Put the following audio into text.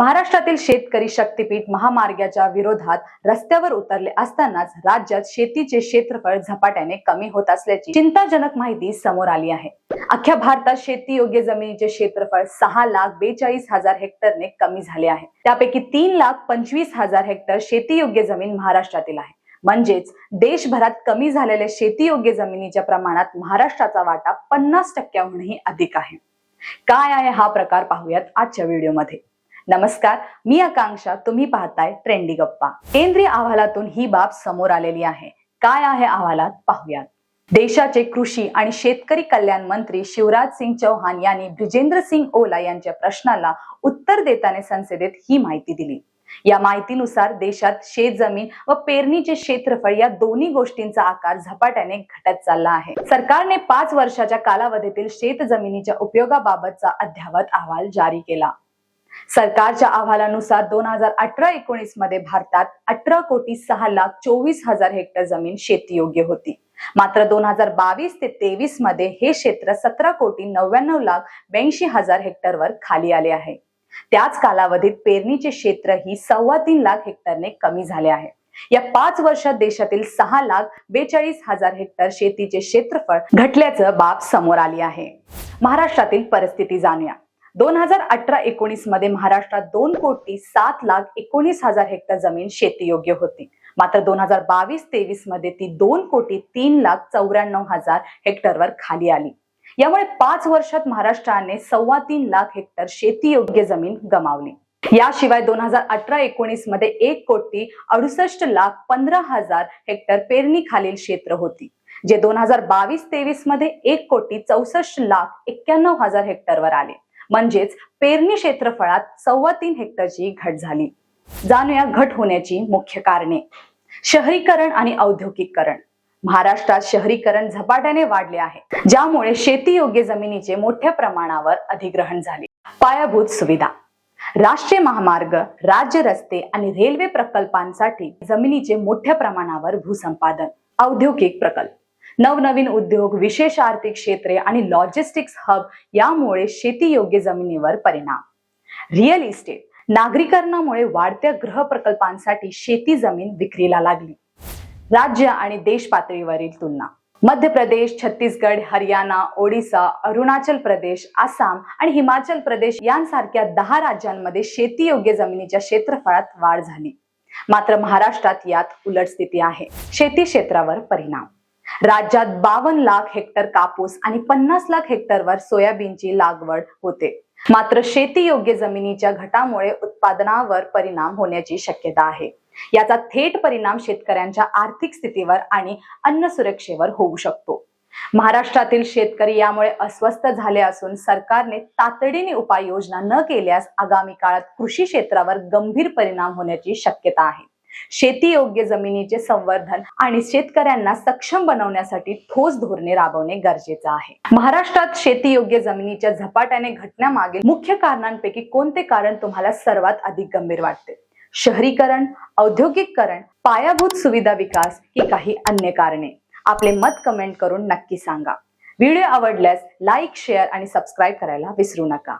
महाराष्ट्रातील शेतकरी शक्तीपीठ महामार्गाच्या विरोधात रस्त्यावर उतरले असतानाच राज्यात शेतीचे क्षेत्रफळ झपाट्याने कमी होत असल्याची चिंताजनक माहिती समोर आली आहे. अख्ख्या भारतात शेती योग्य जमिनीचे क्षेत्रफळ सहा लाख बेचाळीस हजार हेक्टरने कमी झाले आहे. त्यापैकी तीन लाख पंचवीस हजार हेक्टर शेती योग्य जमीन महाराष्ट्रातील आहे. म्हणजेच देशभरात कमी झालेल्या शेतीयोग्य जमिनीच्या प्रमाणात महाराष्ट्राचा वाटा पन्नास टक्क्याहूनही अधिक आहे. काय आहे हा प्रकार पाहूयात आजच्या व्हिडिओमध्ये. नमस्कार मी आकांक्षा तुम्ही पाहताय ट्रेंडी गप्पा. केंद्रीय अहवालातून ही बाब समोर आलेली आहे. काय आहे अहवालात पाहूयात. देशाचे कृषी आणि शेतकरी कल्याण मंत्री शिवराज सिंग चौहान यांनी ब्रिजेंद्र सिंग ओला यांच्या प्रश्नाला उत्तर देताना संसदेत ही माहिती दिली. या माहितीनुसार देशात शेतजमीन व पेरणीचे क्षेत्रफळ या दोन्ही गोष्टींचा आकार झपाट्याने घटत चालला आहे. सरकारने पाच वर्षाच्या कालावधीतील शेत जमिनीच्या उपयोगाबाबतचा अद्ययावत अहवाल जारी केला. सरकारच्या अहवालानुसार दोन हजार अठरा एकोणीसमध्ये भारतात अठरा कोटी सहा लाख चोवीस हजार हेक्टर जमीन शेतीयोग्य होती. मात्र दोन हजार बावीस ते तेवीसमध्ये हे क्षेत्र सतरा कोटी नव्याण्णव लाख ब्याऐंशी हजार हेक्टरवर खाली आले आहे. त्याच कालावधीत पेरणीचे क्षेत्र ही सव्वा तीन लाख हेक्टरने कमी झाले आहे. या पाच वर्षात देशातील सहा लाख बेचाळीस हजार हेक्टर शेतीचे क्षेत्रफळ घटल्याचं बाब समोर आली आहे. महाराष्ट्रातील परिस्थिती जाणूया. दोन हजार अठरा एकोणीसमध्ये महाराष्ट्रात दोन कोटी सात लाख एकोणीस हजार हेक्टर जमीन शेतीयोग्य होती. मात्र दोन हजार बावीस तेवीसमध्ये ती दोन कोटी तीन लाख चौऱ्याण्णव हजार हेक्टरवर खाली आली. यामुळे पाच वर्षात महाराष्ट्राने सव्वा तीन लाख हेक्टर शेतीयोग्य जमीन गमावली. याशिवाय दोन हजार अठरा एकोणीसमध्ये एक कोटी अडुसष्ट लाख पंधरा हजार हेक्टर पेरणी खालील क्षेत्र होती जे दोन हजार बावीस तेवीसमध्ये एक कोटी चौसष्ट लाख एक्क्याण्णव हजार हेक्टरवर आले. म्हणजेच पेरणी क्षेत्रफळात सव्वा तीन हेक्टरची घट झाली. जाणूया घट होण्याची मुख्य कारणे. शहरीकरण आणि औद्योगिकरण महाराष्ट्रात शहरीकरण झपाट्याने वाढले आहे. ज्यामुळे शेती योग्य जमिनीचे मोठ्या प्रमाणावर अधिग्रहण झाले. पायाभूत सुविधा. राष्ट्रीय महामार्ग राज्य रस्ते आणि रेल्वे प्रकल्पांसाठी जमिनीचे मोठ्या प्रमाणावर भूसंपादन. औद्योगिक प्रकल्प. नवनवीन उद्योग विशेष आर्थिक क्षेत्रे आणि लॉजिस्टिक्स हब यामुळे शेती योग्य जमिनीवर परिणाम. रिअल इस्टेट नागरीकरणामुळे वाढत्या गृह प्रकल्पांसाठी शेती जमीन विक्रीला लागली. राज्य आणि देश पातळीवरील तुलना. मध्य प्रदेश छत्तीसगड हरियाणा ओडिसा अरुणाचल प्रदेश आसाम आणि हिमाचल प्रदेश यांसारख्या दहा राज्यांमध्ये शेतीयोग्य जमिनीच्या क्षेत्रफळात वाढ झाली. मात्र महाराष्ट्रात यात उलट स्थिती आहे. शेती क्षेत्रावर परिणाम. राज्यात बावन्न लाख हेक्टर कापूस आणि पन्नास लाख हेक्टरवर सोयाबीनची लागवड होते. मात्र शेती योग्य जमिनीच्या घटामुळे उत्पादनावर परिणाम होण्याची शक्यता आहे. याचा थेट परिणाम शेतकऱ्यांच्या आर्थिक स्थितीवर आणि अन्न सुरक्षेवर होऊ शकतो. महाराष्ट्रातील शेतकरी यामुळे अस्वस्थ झाले असून सरकारने तातडीने उपाययोजना न केल्यास आगामी काळात कृषी क्षेत्रावर गंभीर परिणाम होण्याची शक्यता आहे. शेती योग्य जमिनीचे संवर्धन आणि शेतकऱ्यांना सक्षम बनवण्यासाठी ठोस धोरणे राबवणे गरजेचं आहे. महाराष्ट्रात शेती योग्य जमिनीच्या झपाट्याने घटण्यामागे मुख्य कारणांपैकी कोणते कारण तुम्हाला सर्वात अधिक गंभीर वाटते? शहरीकरण औद्योगिकरण पायाभूत सुविधा विकास की काही अन्य कारणे? आपले मत कमेंट करून नक्की सांगा. व्हिडिओ आवडल्यास लाईक शेअर आणि सबस्क्राईब करायला विसरू नका.